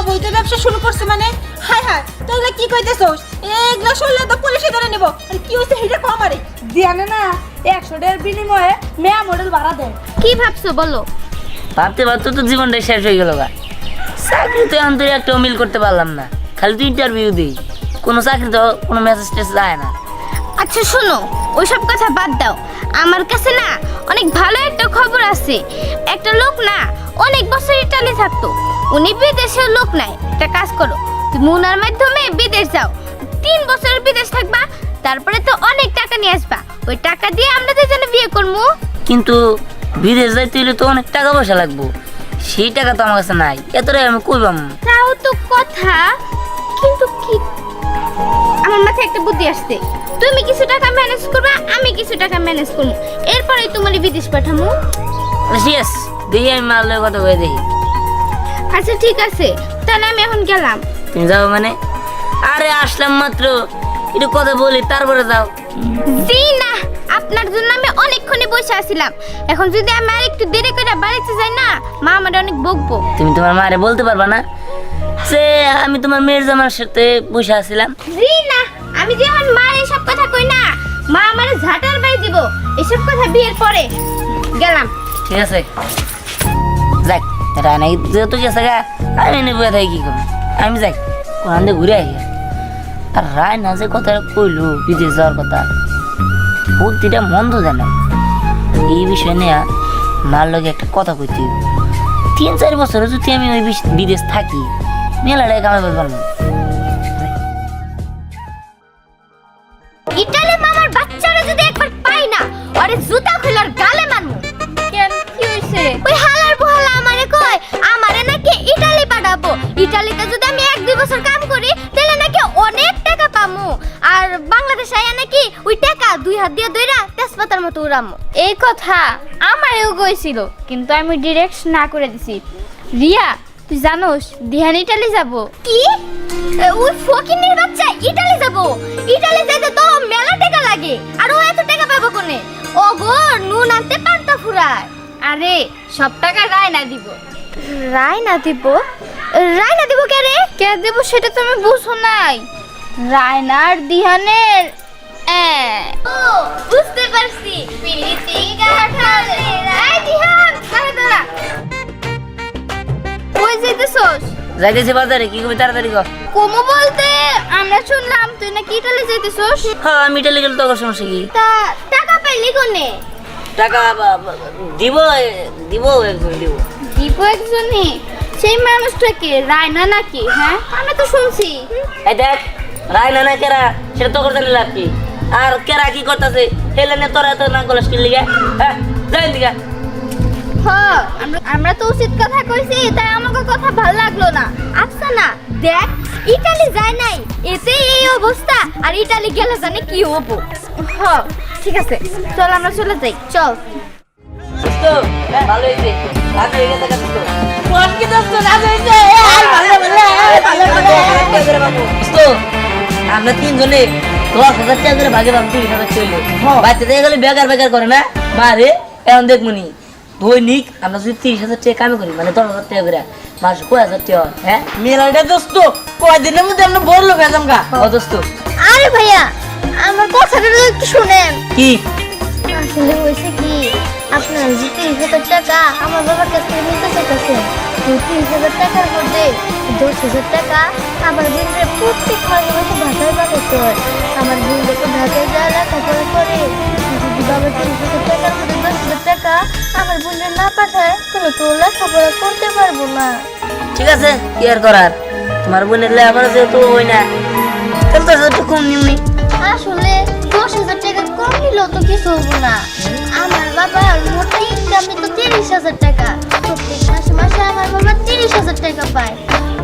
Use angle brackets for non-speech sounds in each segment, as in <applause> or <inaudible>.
অবৈধ ব্যবসা শুরু করছে মানে? হায় হায় তুই কি কইতেছস? এগুলা শুনলে তো পুলিশে ধরে নেব। আর কি হইছে হেটা কম আরে দিয়ানে না একশো টাকার বিনিময়ে মেয়া মডেল ভাড়া দেয়। কি ভাবছ বলো। ভাবতে ভাবতে তো জীবনটা শেষ হয়ে গেল গা। চাকরিতে অন্তরে একটা মিল করতে পারলাম না। খালি তো ইন্টারভিউ দিই। কোনো চাকরি তো কোনো মেসেজ টেসেজ যায় না। আচ্ছা শোনো ওইসব কথা বাদ দাও। আমার কাছে না অনেক ভালো একটা খবর আছে। একটা লোক না অনেক বছর ইটালি থাকতো। উনি বিদেশের লোক নাই। একটা কাজ করো তুমি উনার মাধ্যমে বিদেশ যাও। তিন বছর বিদেশ থাকবা তারপরে তো অনেক টাকা নিয়ে আসবা। ওই টাকা দিয়ে আমরা দুজনে বিয়ে করব কিন্তু বিদেশ যাইতে হলে তো অনেক টাকা পয়সা লাগবো। সেই টাকা তো আমার কাছে নাই। এতটাই আমি কই পাম তাও তো কথা কিন্তু কি? আমার মাথায় একটা বুদ্ধি আসছে। তুমি কিছু টাকা ম্যানেজ করবা আমি কিছু টাকা ম্যানেজ করব এরপরে তোমার বিদেশ পাঠামো। সিয়াস দেখি আমি মারলে কথা কয়ে দেখি। আচ্ছা ঠিক আছে। তাহলে আমি এখন গেলাম। তুমি যাও মানে? আরে আসলাম মাত্র। একটু কথা বলি তারপরে যাও। জি না আপনার জন্য আমি অনেকক্ষণই বসে আছিলাম। এখন যদি আমি আর একটু দেরি করে বাড়িতে যাই না মা আমার অনেক বকবো। তুমি তোমার মারে বলতে পারবা না? সে আমি তোমার মেয়ের জামার সাথে বসে আছিলাম। জি না আমি যে আমার মার এসব কথা কই না মা আমার ঝাঁটার বাই দিব। এসব কথা বিয়ের পরে। গেলাম। ঠিক আছে। যাক রানা যেহেতু গেছে গা আমি এনে বয়ে থাকি কি করব? আমি যাই কোরআন দিয়ে ঘুরে আই আর রায় না যে কথা কইলো, বিদেশ যাওয়ার কথা, বুদ্ধিটা মন্দ দেয় না এই বিষয় নিয়ে মার লগে একটা কথা কইতে। তিন চার বছরে যদি আমি ওই বিদেশ থাকি মেলাটাই কামাই পারব না। তেজপাতার এই কথা আমারেও কইছিল কিন্তু আমি ডিরেক্ট না করে দিছি। রিয়া তুই জানোস দিহান ইটালি যাব। কি? ওই ফকিনের বাচ্চা ইটালি যাব। ইটালি যেতে তো মেলা টাকা লাগে আর ও এত টাকা পাবো কোনে? ও গো নুন আনতে পান্তা ফুরায়। আরে সব টাকা রায় না দিব। রায় না দিব? রায় না দিব কে রে? কে দেব সেটা তুমি বুঝো নাই। রায়নার দিহানের ও বুঝতে পারছি। পিলিতি গাঠালে রায় দিহান দাঁড়া দাঁড়া। কই যাইতেছস? যাইতেছি বাজারে কি করবি তাড়াতাড়ি কর। কোমো বলতে আমরা শুনলাম তুই নাকি ইটালি যাইতেছস? হ্যাঁ আমি ইটালি গেলে তো সমস্যা কি? তা টাকা পাইলি কোনে? টাকা দিব দিব একজন দিব। দিব একজনই? সেই মানুষটাকে রায়না নাকি হ্যাঁ? আমি তো শুনছি। এই দেখ রায় না না কেরা সেটা তো করতে লাভ কি? আর কেরা কি করতেছে হেলে নে তোরা তো না গলাস কিনলি গে হ্যাঁ যাই দিগা হ আমরা আমরা তো উচিত কথা কইছি তাই আমাকে কথা ভালো লাগল না আচ্ছা না দেখ ইটালি যায় নাই এতে এই অবস্থা আর ইটালি গেলে জানে কি হব হ ঠিক আছে চল আমরা চলে যাই চল তো ভালো হইছে ভালো হয়ে গেছে কাজ তো কোন কি দোস্ত রাজ হইছে ভালো ভালো ভালো ভালো তো আমরা তিনজনে দশ হাজার টাকা করে ভাগে ভাগ তিরিশ হাজার চলল বাচ্চা থেকে গেলে বেকার বেকার করে না? মা রে এখন দেখ মনি দৈনিক আমরা যদি তিরিশ হাজার টাকা কামে করি মানে দশ হাজার টাকা করে। মাস কয় হাজার টাকা হয়, মেলাটা দোস্ত কয়দিনের মধ্যে আমরা বড় লোক হয়ে যামগা আরে ভাইয়া আমার কথাটা একটু শুনেন। কি? আসলে হয়েছে কি আপনার যে তিরিশ হাজার টাকা আমার বাবার কাছ থেকে নিতে চাইতেছেন তিরিশ হাজার টাকার মধ্যে দশ হাজার টাকা আমার বোনদের প্রত্যেক মাসে মাসে ঢাকায় হয় আমার বোনদের তো ঢাকায় যাওয়া লেখাপড়া করে যদি বাবা তিরিশ হাজার টাকার মধ্যে দশ হাজার টাকা আমার বোনের না পাঠায় তাহলে তো লেখাপড়া করতে পারব না। ঠিক আছে কি আর করার? তোমার বোনের লেবার যেহেতু ওই না তাহলে তো একটু কম নিমনি আসলে দশ হাজার টাকা কম নিলেও তো কিছু হব না। আমার বাবার মোটা ইনকামে তো তিরিশ হাজার টাকা। মাসে আমার বাবা তিরিশ হাজার টাকা পায়।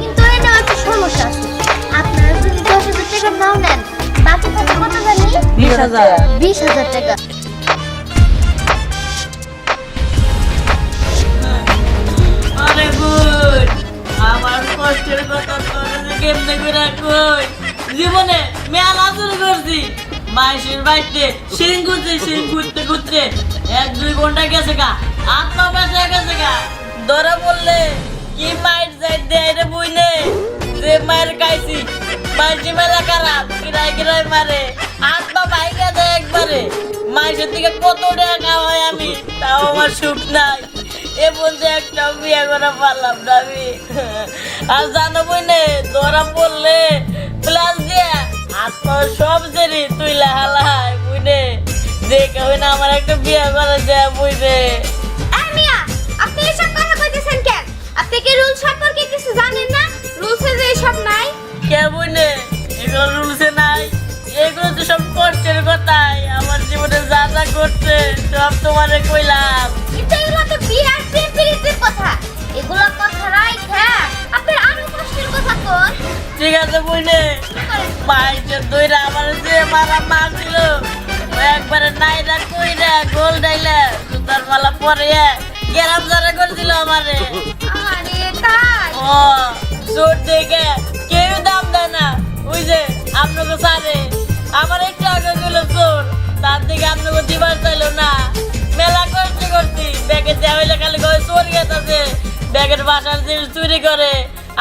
কিন্তু এটা একটা সমস্যা আছে। আপনারা যদি দশ হাজার টাকা নাও নেন বাকি থাকে কত জানি? বিশ হাজার। বিশ হাজার টাকা। আমার কষ্টের কথা কেমনে করে কই? জীবনে মেলা শুরু করছি। মাইসের বাড়িতে সিং ঘুরতে সিং ঘুরতে ঘুরতে। এক দুই ঘণ্টা গেছে গা আত্মা গেছে গা। ধরা বললে কি মাইর যাই দেয় রে বুইনে? যে মায়ের খাইছি মাইর মেলা খারাপ কিরাই কিরাই মারে, হাত পা ভাইগা দেয় একবারে। মাইসের দিকে কত টাকা হয় আমি, তাও আমার সুখ নাই। এ বলতে একটা বিয়ে করে পারলাম না আমি। আর জানো বুইনে, ধরা পড়লে প্লাস দিয়ে পা সব জেরি তুই লাহালাই বুইনে। যে কেউ না আমার একটা বিয়ে করে দেয় বুইনে। আপনি কি রুল সম্পর্কে কিছু জানেন না? রুলসে যে এসব নাই। কেমন? এগুলো রুলসে নাই। এগুলো তো সব কষ্টের কথাই। আমার জীবনে যা যা করছে সব তোমারে কইলাম। কিন্তু এগুলো তো বিরাট প্রেম কথা। এগুলো কথা রাইখা আপনার আরও কষ্টের কথা কোন। ঠিক আছে বুঝলে মাইকে দইরা আমার যে মারা মারছিল ও একবারে নাইরা কইরা গোল ডাইলা সুতার মালা পরে গেরাম যারা করছিল আমারে। আরে তাই? ও চোর দেখে কেউ দাম দেয় না। ওই যে আপনাকে সারে আমার একটু আগে গেল চোর। তার দিকে আপনাকে দিবার চাইলো না। মেলা করতে করছি ব্যাগের দেওয়া হইলে খালি কয় চোর গেছে ব্যাগের বাসার জিনিস চুরি করে।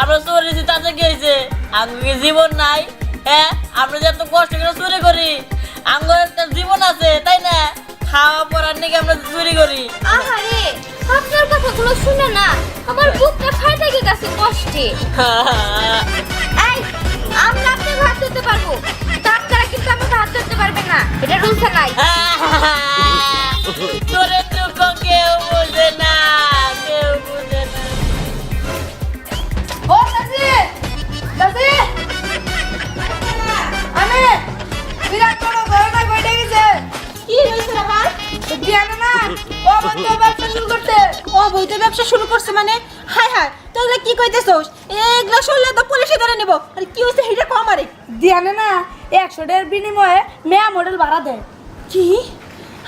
আমরা চোরেছি তাতে গেছে আমাকে জীবন নাই? হ্যাঁ আমরা যে এত কষ্ট করে চুরি করি আমার একটা জীবন আছে তাই না? খাওয়া পড়ার নাকি আমরা চুরি করি। আহারে আপনার কথাগুলো শুনে না আমার বুকটা ফাটে গেছে কষ্টে। <laughs> এই আমরা আপনাকে হাত ধরতে পারব। ডাক্তারা কিন্তু আমাকে হাত ধরতে পারবে না। এটা রুলস নাই <laughs> কইতেছস? এগুলা শুনলে তো পুলিশে ধরে নেব। আরে কি হয়েছে হেটা কম আরে দিয়ানে না একশো টাকার বিনিময়ে মেয়া মডেল ভাড়া দেয়। কি?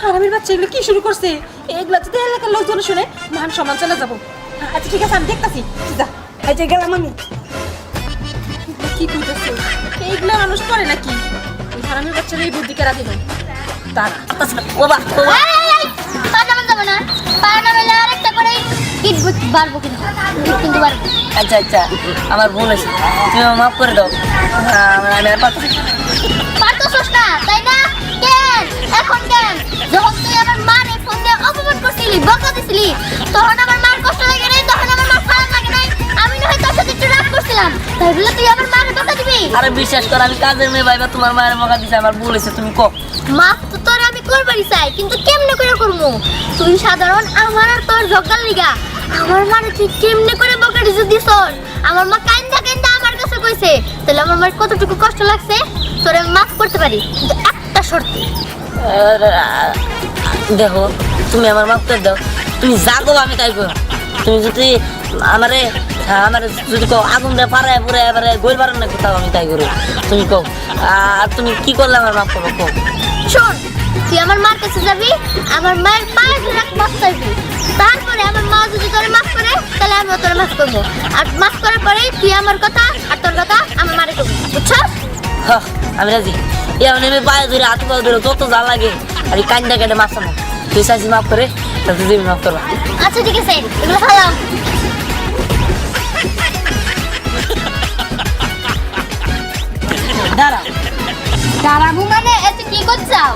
হারামির বাচ্চা এগুলো কি শুরু করছে? এগুলা যদি এলাকার লোকজন শুনে মান সম্মান চলে যাব। আচ্ছা ঠিক আছে আমি দেখতাছি। যা। এই যে গেলাম আমি। কি কইতেছে? এইগুলা মানুষ করে নাকি? এই হারামির বাচ্চার এই বুদ্ধি কেরা দিল তারা। পানামা যাবে না। ইট বাড়বো কিন্তু ইট কিন্তু বাড়বো। আচ্ছা আচ্ছা আমার ভুল আছে তুমি আমাকে মাফ করে দাও। আমি আর না। তাই না? কেন? এখন কেন? যখন তুই আমার মারে ফোন দিয়ে অপমান করছিলি বকা দিছিলি তখন আমার মার কষ্ট লাগে নাই তখন আমার মার খারাপ লাগে নাই। আমি না হয় তোর সাথে একটু রাগ করছিলাম। তাই বলে তুই আমার মারে বকা দিবি? আরে বিশ্বাস কর আমি কাজের মেয়ে ভাইবা তোমার মায়ের মকা দিছে আমার ভুল হয়েছে তুমি কো মাফ তো তোর আমি করবারই চাই কিন্তু কেমনে করে করব তুই সাধারণ আমার আর তোর ঝগড়ার লিগা। আমার মারে তুই কেমনে করে বকা দিছিস দিছস আমার মা কাইন্দা কাইন্দা আমার কাছে কইছে তাহলে আমার মার কতটুকু কষ্ট লাগছে? তোর আমি মাফ করতে পারি কিন্তু একটা শর্তে। দেখো তুমি আমার মাফ করে দাও। তুমি যা গো আমি তাই করো তুমি যদি আমারে আমার যদি কও আগুন দিয়ে পাড়ায় পুরে এবারে গোল পারেন না কোথাও আমি তাই করি। তুমি কও আর তুমি কি করলে আমার মাফ করব কও? শোন তুই আমার মার কাছে যাবি আমার মায়ের পায়ে ধরে মাফ চাইবি। তারপরে আমার মা যদি তোরে মাফ করে তাহলে আমি তোরে মাফ করব। আর মাফ করার পরে তুই আমার কথা আর তোর কথা আমার মারে করবি বুঝছস হ, আমি রাজি। এমন আমি পায়ে ধরে হাত পায়ে ধরে যত যা লাগে আর কান্দা কেটে মাফ না তুই চাইছি মাফ করে তাতে তুমি মাফ করবা। আচ্ছা ঠিক আছে এগুলো খাওয়াও দাঁড়া। দাঁড়াবো মানে এত কি করছাও?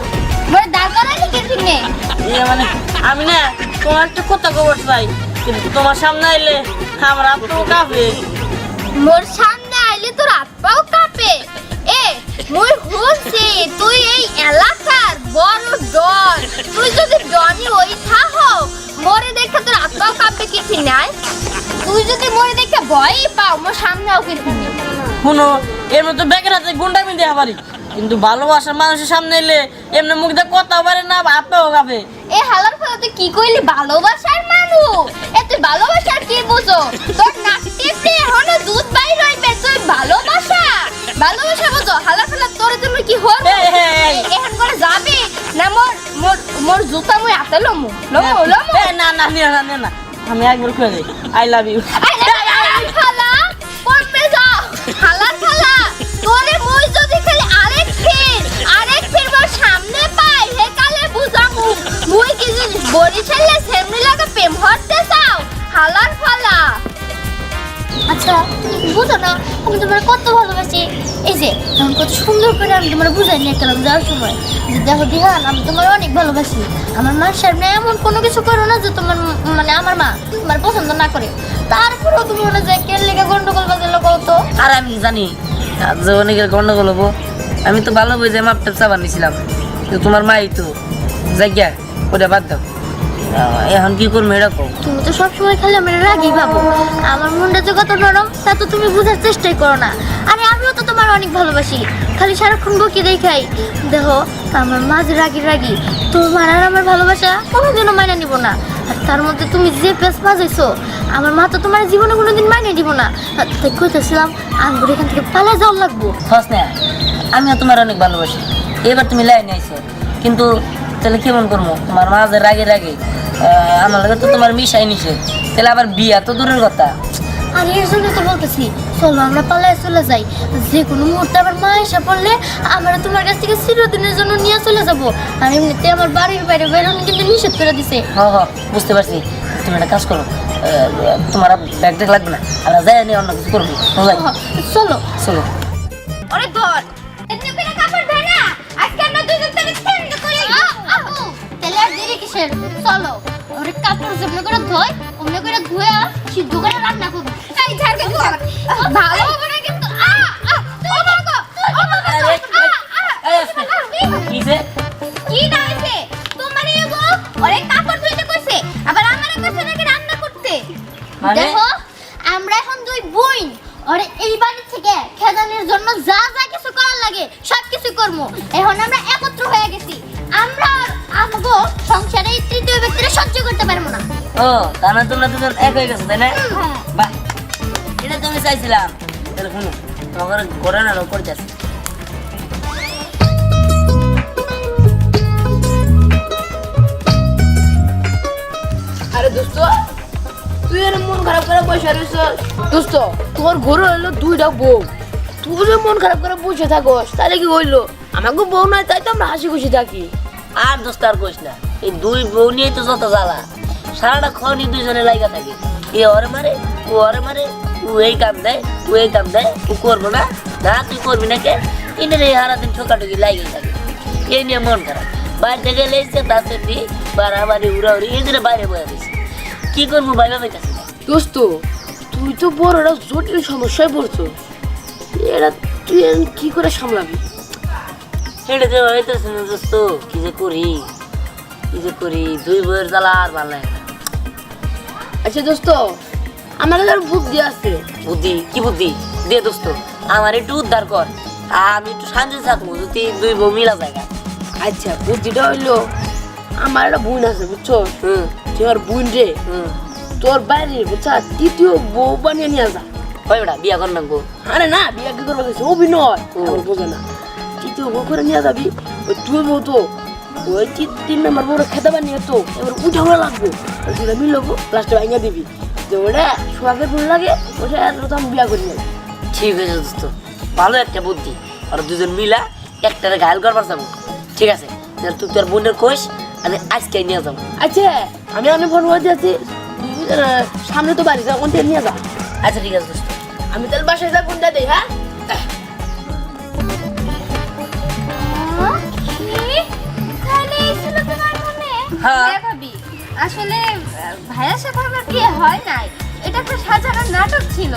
মোর দাঁড় করাই ঠিক নেই ইয়ে মানে আমি না তোমার একটা কথা খবর চাই কিন্তু তোমার সামনে আইলে আমার আত্ম কাঁপে। মোর সামনে আইলে তোর হাত পাও কাঁপে। এ মুই হচ্ছে তুই এই এলাকার বড় ডন তুই যদি ডনি ওই থাহ মরে দেখে তোর হাত পাও কাঁপবে কিছু নাই তুই যদি মরে দেখে ভয়ই পাও মোর সামনেও কিছু নেই শুনো এর মধ্যে ব্যাগের হাতে গুন্ডামি দেওয়া পারি কিন্তু ভালোবাসার মানুষের সামনে এলে এমনি মুখ দিয়ে কথা পারে না আপেও কাঁপে এ হালার ফলে তুই কি কইলি ভালোবাসার মানুষ এ তুই ভালোবাসার কি বুঝো তোর নাক টেপে এখনও দুধ বাইর হইবে তুই ভালোবাসা ভালোবাসা বুঝো হালার ফলে তোর জন্য কি হল। এখন করে যাবি না মোর মোর মোর জুতা মুই হাতে লমু লমু লমু না না না না আমি একবার করে দিই আই লাভ ইউ আই না, না, বুঝো না আমি তোমার কত ভালোবাসি। এই যে এখন কত সুন্দর করে আমি তোমার বুঝাই নিয়ে গেলাম যাওয়ার সময়। যে, দেখো দিহান আমি তোমার অনেক ভালোবাসি। আমার মার সামনে এমন কোনো কিছু করো না যে তোমার মানে আমার মা তোমার পছন্দ না করে। তারপরেও তুমি মনে যায় কেন লেগে গন্ডগোল বাজালো কত আর আমি জানি যে অনেকের গন্ডগোল হব, আমি তো ভালো বুঝে মাপ টাপ চাবার নিছিলাম। তোমার মাই তো জায়গা ওটা বাদ দাও। এখন কি করব এটা কও? তুমি তো সবসময় খালি আমার রাগি ভাবো। আমার মনটা যে কত নরম তা তো তুমি বোঝার চেষ্টাই করো না। আরে আমিও তো তোমার অনেক ভালোবাসি। খালি সারাক্ষণ বকি দেখাই দেখো আমার মা যে রাগি রাগি। তোমার আর আমার ভালোবাসা কোনোদিনও মাইনা নিব না। আর তার মধ্যে তুমি যে পেস বাজাইছো আমার মা তো তোমার জীবনে কোনোদিন মাইনে দিব না। তাই কইতেছিলাম আঙ্গুর এখান থেকে পালা যাওয়ার লাগবো। হস না আমিও তোমার অনেক ভালোবাসি। এবার তুমি লাইনে আইছো। কিন্তু তাহলে কেমন করব তোমার মাঝে রাগে রাগে। আমার লাগে তো তোমার মিশাই নিছে। তাহলে আবার বিয়া তো দূরের কথা। আমি এর জন্য তো বলতেছি চলো আমরা পালায় চলে যাই। যে কোনো মুহূর্তে আবার মা এসে পড়লে আমরা তোমার কাছ থেকে চিরদিনের জন্য নিয়ে চলে যাব। আর এমনিতে আমার বাড়ির বাইরে বেরোনো কিন্তু নিষেধ করে দিছে। হ হ বুঝতে পারছি। তুমি একটা কাজ করো তোমার ব্যাগ ট্যাগ লাগবে না। আর যাই অন্য কিছু করবি? চলো। চলো। আরে ধর। চলো ওরে কাপড় যেমন করে ধয় অমনি করে ধুয়ে সিদ্ধ করে রান্না করব। এই ঝাড়কে ভালো হবে না কিন্তু। আ আ ও বাবা ও বাবা আরে, এই, আস্তে। কিসে? কি দাইছে তোমার এগো ওরে কাপড় ধুইতে কইছে আবার আমারে কইছে নাকি রান্না করতে? মানে? দেখো আমরা এখন দুই বোন এই বাড়ি থেকে খেদানোর জন্য যা যা কিছু করার লাগে সব কিছু করব। এখন আমরা একত্র হয়ে গেছি। আমরা আমগো সংসারে তৃতীয় ব্যক্তিরা সহ্য করতে পারব না। ও তার মানে তোমরা দুজন এক হয়ে গেছো তাই না? হ্যাঁ। বাহ এটা তো আমি চাইছিলাম। তাহলে শুনো তোমার ঘরে না করতেছে আরে দোস্ত তুই এর মন খারাপ করে বসে রইছ দোস্ত তোর ঘরে হইল দুইটা বউ। তুই যে মন খারাপ করে বসে থাকস তাহলে কি হইল? আমাকে বউ নাই তাই তো আমরা হাসি খুশি থাকি। আর দোস্ত আর কইস না, এই দুই বউ নিয়েই তো যত জ্বালা। সারাটা খনি দুইজনে লাইগা থাকে। এ ওরে মারে, ও ওরে মারে, ও এই কাম দেয়, ও এই কাম দেয়, ও করব না না তুই করবি না কে? এনের এই সারাদিন ঠোকাঠুকি লাগিয়ে থাকে। এই নিয়ে মন খারাপ। বাইরে থেকে লেগেছে দি বাড়াবাড়ি উড়াউড়ি এই জন্য বাইরে বয়ে দিয়েছে কি করব ভাই ভাবে কাছে? দোস্ত, তুই তো বড় একটা জটিল সমস্যায় পড়ছো। এরা, তুই কি করে সামলাবি? হেঁটে যে হইতেছে না দোস্ত। কি যে করি? কি যে করি? দুই বইয়ের জ্বালা আর ভালো লাগে আচ্ছা দোস্ত আমার আর বুদ্ধি আছে। বুদ্ধি? কি বুদ্ধি? দে দোস্ত আমার একটু উদ্ধার কর। আমি একটু শান্তি থাকব যদি দুই বউ মিলা জায়গা আচ্ছা বুদ্ধিটা হইল আমার একটা বোন আছে বুঝছ? হুম। তুই আর বোন রে তোর বাইরে বুঝছা? তৃতীয় বউ বানিয়ে নিয়ে যা। হয় বেটা বিয়া কর না গো আরে না বিয়া কি করব গেছে অভিনয়। বোঝে না। তৃতীয় বউ করে নিয়ে যাবি ওই তুই বউ তো ওই তিন নম্বর বউরে খেতে বানিয়ে তো এবার উঠানো লাগবো দুটা মিলবো লাস্টে ভাঙিয়ে দিবি যে ওটা সোহাগের বোন লাগে ওটা তো আমি বিয়া করি নেব ঠিক আছে দোস্ত ভালো একটা বুদ্ধি আর দুজন মিলা একটারে ঘায়ল করবার যাব ঠিক আছে তাহলে তুই তোর বোনের কোষ আমি আজকে নিয়ে যাব আচ্ছা আমি অনেক ফোন করে দিয়েছি সামনে তো বাড়ি যা কোনটা নিয়ে যা আচ্ছা ঠিক আছে দোস্ত আমি তাহলে বাসায় যা কোনটা দেই হ্যাঁ হ্যাঁ। হ্যাঁ ভাবি। আসলে ভাইয়ার সাথে আমার বিয়ে হয় নাই। এটা একটা সাজানো নাটক ছিল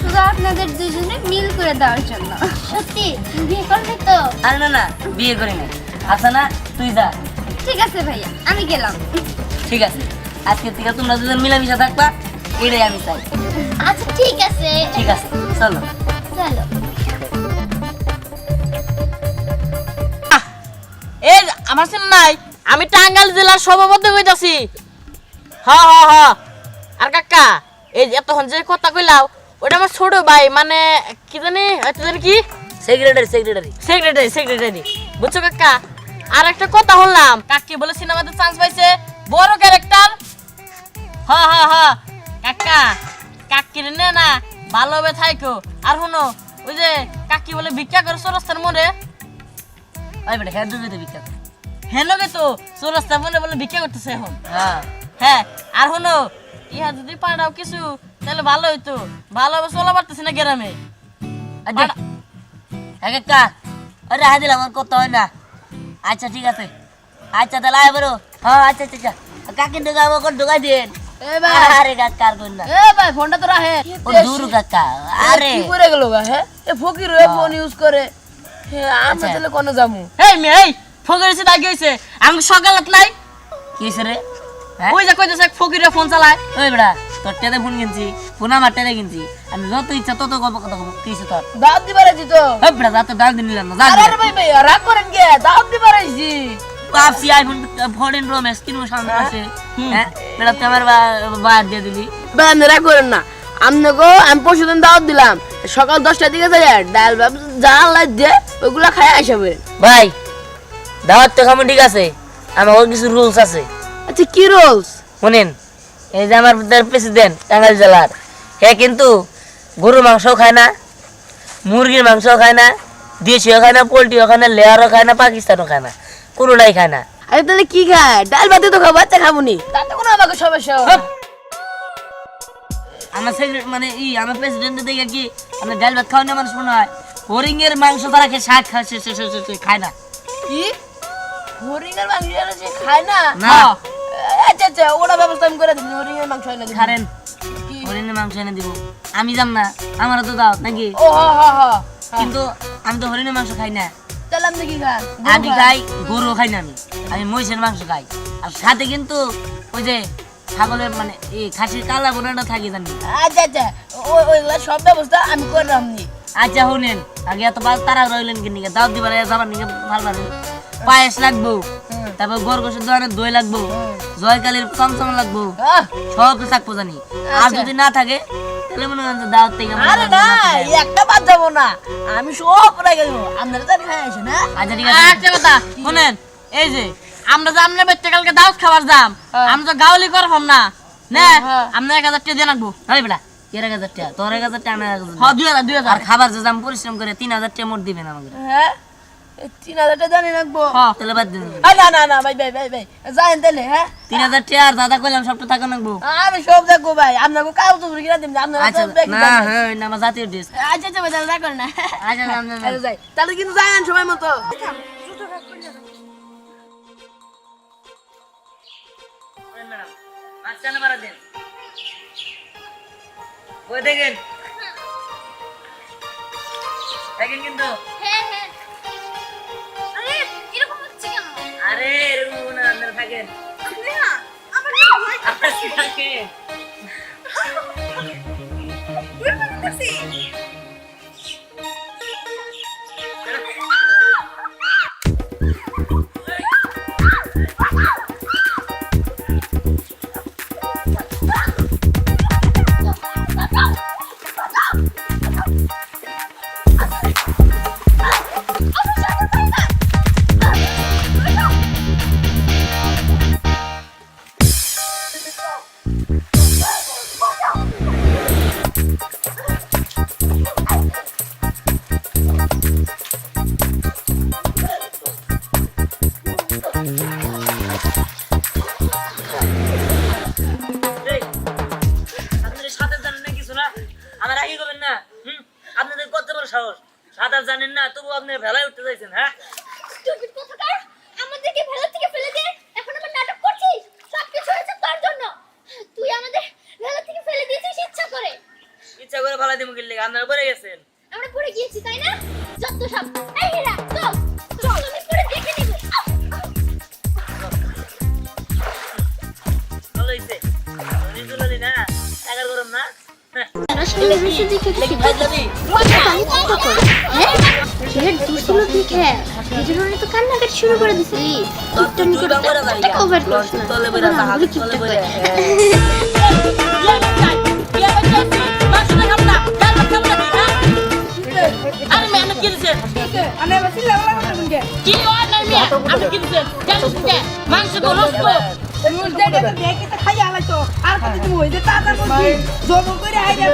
শুধু আপনাদের দুজনে মিল করে দেওয়ার জন্য। সত্যি? বিয়ে করবে তো? আরে না না বিয়ে করি না আচ্ছা না তুই যা। ঠিক আছে ভাইয়া আমি গেলাম। ঠিক আছে। আজকে থেকে তোমরা দুজন মিলামিশা থাকবা এটাই আমি চাই। আচ্ছা ঠিক আছে। ঠিক আছে চলো। চলো। এই আমার চেন নাই। আমি টাঙ্গাইল জেলার সভাপতি কইতাছি হ হ হ। আর কাকা এই যে এতক্ষণ যে কথা কইলাও ওটা আমার ছোট ভাই মানে কি জানি হয়তো জানি কি? সেক্রেটারি সেক্রেটারি সেক্রেটারি সেক্রেটারি বুঝছ কাকা? আর একটা কথা শুনলাম কাকি বলে সিনেমাতে চান্স পাইছে বড় ক্যারেক্টার হ হ হ। কাকা কাকির নে না ভালোভাবে থাইকো। আর শুনো ওই যে কাকি বলে ভিক্ষা করে চোরাস্তার মরে ওই বেটা হ্যাঁ দুজনে বিখ্যাত হেনকে তো চোরাস্তার মনে বলে ভিক্ষা করতেছে এখন। হ্যাঁ। হ্যাঁ আর হনো ইহা যদি পাড়াও কিছু তাহলে ভালো হইতো। ভালোভাবে চলা পারতেছি না গ্রামে। আচ্ছা এক একটা আরে হাই দিলাম আর করতে হয় না। আচ্ছা ঠিক আছে। আচ্ছা তাহলে আয় বলো হ্যাঁ আচ্ছা আচ্ছা আচ্ছা। কাকে ঢুকাবো কোন ঢুকাই দিন আরে কাকার কোন না এ ভাই ফোনটা তো রাখে। ও দূর কাকা আরে। কি করে গেল গা হ্যাঁ? এ ফকির হয়ে ফোন ইউজ করে। হ্যাঁ আমি আচ্ছা। তাহলে কোনে যামু এই! ফকির হয়েছে আমি সকালত নাই। কি হয়েছে রে? হ্যাঁ? ওই যে কইতেছে ফকিরে ফোন চালায়। ওই বেড়া তোর টেলে ফোন কিনছি ফোন আমার টেলে কিনছি। আমি যত ইচ্ছা তত গল্প কথা কি তোর? দিবার আছি তো। ওই বেড়া যা তো ডাল দিন নিলাম না আরে ভাই ভাই রাগ করেন কে আইছি। ভাবছি আইফোন ফোরটিন প্রো ম্যাক্স কিনবো সামনে মাসে। হ্যাঁ? বেড়া তুই আমার বাইর দিয়ে দিলি। রাগ করেন না। গো আমি পরশু দিন দাওয়াত দিলাম। সকাল দশটার দিকে যাই ডাল যা লাইট দিয়ে ওইগুলা খাই আসবে ভাই দাওয়াত তো খামো ঠিক আছে। আমার ওর কিছু রুলস আছে। আচ্ছা কি রোলস শুনেন এই যে আমার প্রেসিডেন্ট টাঙ্গাইল জেলার হে কিন্তু গরুর মাংসও খায় না মুরগির মাংসও খায় না দেশিও খায় না পোলট্রিও খায় না লেয়ারও খায় না পাকিস্তানও খায় না কোনোটাই খায় না। আরে তাহলে কি খায়? ডাল ভাতে তো খাব বাচ্চা খাব নি তাতে কোনো আমাকে সমস্যা হবে আমার সেক্রেটারি মানে ই আমার প্রেসিডেন্ট দেখে কি আমরা ডাল ভাত খাওয়া না মানুষ মনে হয় হরিং এর মাংস তারা খেয়ে শাক খায় সে- সে- সে- সে- সে খায় না। কি? হরিণের মাংস যেন সে খায় না? না। আচ্ছা আচ্ছা ব্যবস্থা আমি করে হরিণের মাংস না খারেন হরিণের মাংস এনে দিব। আমি যাম না আমারও তো দাও নাকি? ও হ হ হ। কিন্তু আমি তো হরিণের মাংস খাই না। তাহলে আপনি কি খান? আমি খাই গরু খাই না আমি। আমি মহিষের মাংস খাই। আর সাথে কিন্তু ওই যে ছাগলের মানে এই খাসির কালা বোনাটা থাকি জানি। আচ্ছা আচ্ছা ওই ওইগুলা সব ব্যবস্থা আমি করে রাখনি আচ্ছা শুনেন আগে এত তারা রইলেন কি নিকে? দাও দিবার যাবার নিকে ভালো পায়েস লাগবো। তারপর গরগোশের দোকানে দই লাগবো। জয়কালীর চমচম লাগবো। সব তো থাকব জানি। আর যদি না থাকে তাহলে মনে করেন দাওয়াত থেকে আরে না একটা বাদ যাব না। আমি সব রেখে দেবো আপনারা খাই আসে না আচ্ছা ঠিক আছে। একটা কথা। শুনেন এই যে আমরা যে আমরা কালকে দাওয়াত খাবার দাম আমরা তো গাউলি করবাম না। নে হ্যাঁ। আমরা এক হাজার টাকা দিয়ে রাখব। হয় বেটা এর এক হাজার টাকা? তোর এক হাজার টাকা হ্যাঁ দুই হাজার দুই হাজার। আর খাবার যে দাম পরিশ্রম করে তিন হাজার টাকা মোট দিবেন আমাকে। হ্যাঁ? তিন হাজার টাকা জানি রাখব। তাহলে বাদ দিন। না না না ভাই ভাই ভাই ভাই যাইন তাহলে হ্যাঁ? তিন হাজার টাকা দাদা কইলাম সবটা টাকা নাকবো আমি সব দেখব ভাই। আপনাকে কাগজ তো কিনা দিন আপনারা আচ্ছা না হ্যাঁ না আমার জাতীয় ড্রেস আচ্ছা আচ্ছা ভাই করেন না। আচ্ছা। যাই। তাহলে কিন্তু সময় মতো। মাঝখানে বাড়া দেন। ওই দেখেন। দেখেন কিন্তু। হ্যাঁ হ্যাঁ। আরে এরকম মনে হয় আপনার থাকেন না আমার ভয় আপনারা হ্যাঁ টেলিভিশন দেখে লেকিন ছেলের দুষ্টুমি দেখে নিজের মনে তো কান্নাকাটি শুরু করে দিছি। তো দুটা বড় গাড়ি ওভার তলে বইরা হাত তলে বইরা আরে মেয়ে কি দিছে? কি হয় না মেয়ে? আপনি কি দিছে? মাংস তো রস্ত খাইয়া আলাইতো। আর কত তুমি হইছে? তাড়াতাড়ি জব করে আইরা